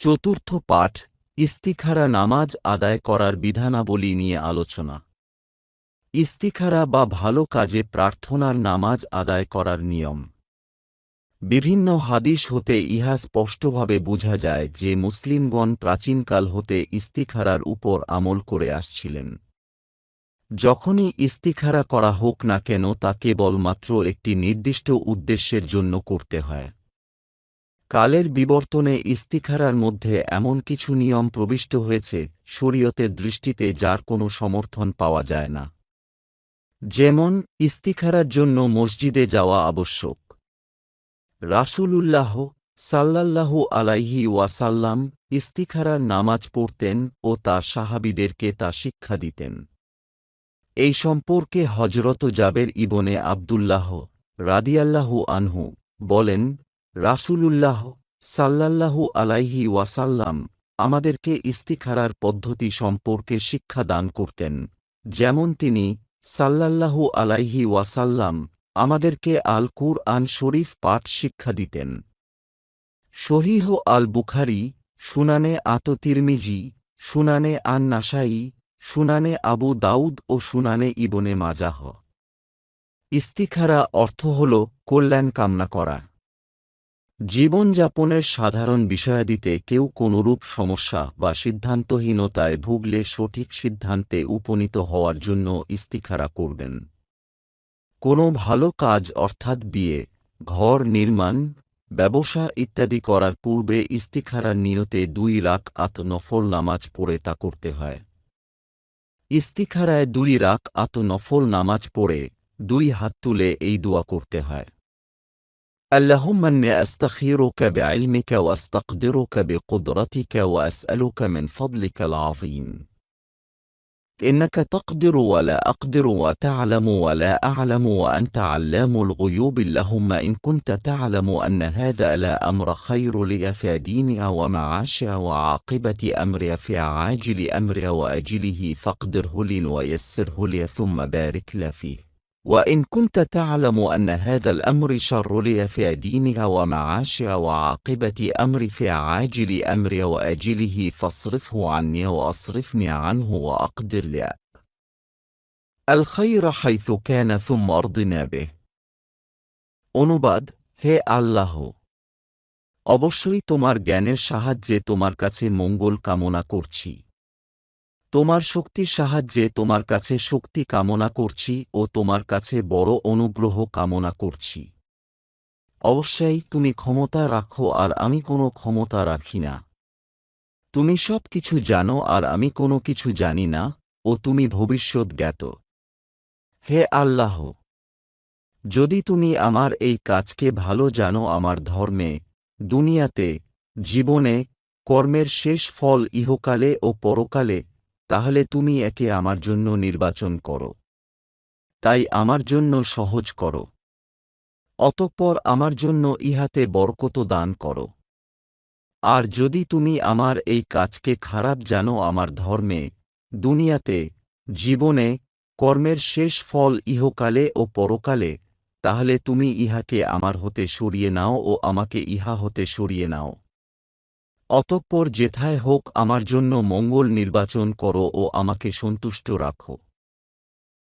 চতুর্থ পাঠ, ইস্তিখারা নামাজ আদায় করার বিধানাবলী নিয়ে আলোচনা। ইস্তিখারা বা ভালো কাজে প্রার্থনার নামাজ আদায় করার নিয়ম। বিভিন্ন হাদিস হতে ইহা স্পষ্টভাবে বোঝা যায় যে মুসলিমগণ প্রাচীনকাল হতে ইস্তিখারার উপর আমল করে আসছিলেন। যখনই ইস্তিখারা করা হোক না কেন তা কেবলমাত্র একটি নির্দিষ্ট উদ্দেশ্যের জন্য করতে হয়। কালের বিবর্তনে ইস্তিখারার মধ্যে এমন কিছু নিয়ম প্রবিষ্ট হয়েছে, শরীয়তের দৃষ্টিতে যার কোনো সমর্থন পাওয়া যায় না। যেমন, ইস্তিখারার জন্য মসজিদে যাওয়া আবশ্যক। রাসূলুল্লাহ সাল্লাল্লাহু আলাইহি ওয়াসাল্লাম ইস্তিখারার নামাজ পড়তেন ও তা সাহাবিদেরকে তা শিক্ষা দিতেন। এই সম্পর্কে হজরত জাবের ইবনে আবদুল্লাহ রাদিয়াল্লাহু আনহু বলেন রাসূলুল্লাহ সাল্লাল্লাহু আলাইহি ওয়াসাল্লাম আমাদেরকে ইস্তিখারার পদ্ধতি সম্পর্কে শিক্ষা দান করতেন। যেমন তিনি সাল্লাল্লাহু আলাইহি ওয়াসাল্লাম আমাদেরকে আল কুরআন শরীফ পাঠ শিক্ষা দিতেন। শহীহ আল বুখারি সুনানে আত তিরমিজি সুনানে আন নাসাই সুনানে আবু দাউদ ও সুনানে ইবনে মাজাহ। ইস্তিখারা অর্থ হল কল্যাণ কামনা করা। জীবনযাপনের সাধারণ বিষয়াদিতে কেউ কোনরূপ সমস্যা বা সিদ্ধান্তহীনতায় ভুগলে সঠিক সিদ্ধান্তে উপনীত হওয়ার জন্য ইস্তিখারা করবেন। কোনো ভালো কাজ অর্থাৎ বিয়ে, ঘর নির্মাণ, ব্যবসা ইত্যাদি করার পূর্বে ইস্তিখারার নিয়তে দুই রাক আত নফল নামাজ পড়ে তা করতে হয়। ইস্তিখারায় দুই রাক আত নফল নামাজ পড়ে দুই হাত তুলে এই দোয়া করতে হয়। اللهم إني أستخيرك بعلمك وأستقدرك بقدرتك وأسألك من فضلك العظيم. إنك تقدر ولا أقدر وتعلم ولا أعلم وأنت علام الغيوب اللهم إن كنت تعلم أن هذا لا أمر خير لي في ديني ومعاشي وعاقبة أمري في عاجل أمري وأجله فاقدره لي ويسره لي ثم بارك لي فيه. وإن كنت تعلم أن هذا الأمر شر لي في ديني ومعاشي وعاقبة أمري في عاجل أمري وآجله فاصرفه عني وأصرفني عنه وأقدر لي الخير حيث كان ثم أرضنا به অনুবাদ হে আল্লাহ অবশ্যই তোমার জ্ঞানের সাহায্যে তোমার কাছে মঙ্গল কামনা করছি তোমার শক্তির সাহায্যে তোমার কাছে শক্তি কামনা করছি ও তোমার কাছে বড় অনুগ্রহ কামনা করছি। অবশ্যই তুমি ক্ষমতা রাখো আর আমি কোনো ক্ষমতা রাখি না। তুমি সব কিছু জানো আর আমি কোনো কিছু জানি না ও তুমি ভবিষ্যৎ জ্ঞাত হে আল্লাহ! যদি তুমি আমার এই কাজকে ভালো জানো আমার ধর্মে, দুনিয়াতে, জীবনে, কর্মের শেষ ফল ইহকালে ও পরকালে তাহলে তুমি একে আমার জন্য নির্বাচন করো। তাই আমার জন্য সহজ করো। অতঃপর আমার জন্য ইহাতে বরকত দান করো। আর যদি তুমি আমার এই কাজকে খারাপ জানো আমার ধর্মে, দুনিয়াতে, জীবনে, কর্মের শেষ ফল ইহকালে ও পরকালে, তাহলে তুমি ইহাকে আমার হতে সরিয়ে নাও ও আমাকে ইহা হতে সরিয়ে নাও। অতঃপর যেথায় হোক আমার জন্য মঙ্গল নির্বাচন করো ও আমাকে সন্তুষ্ট রাখো।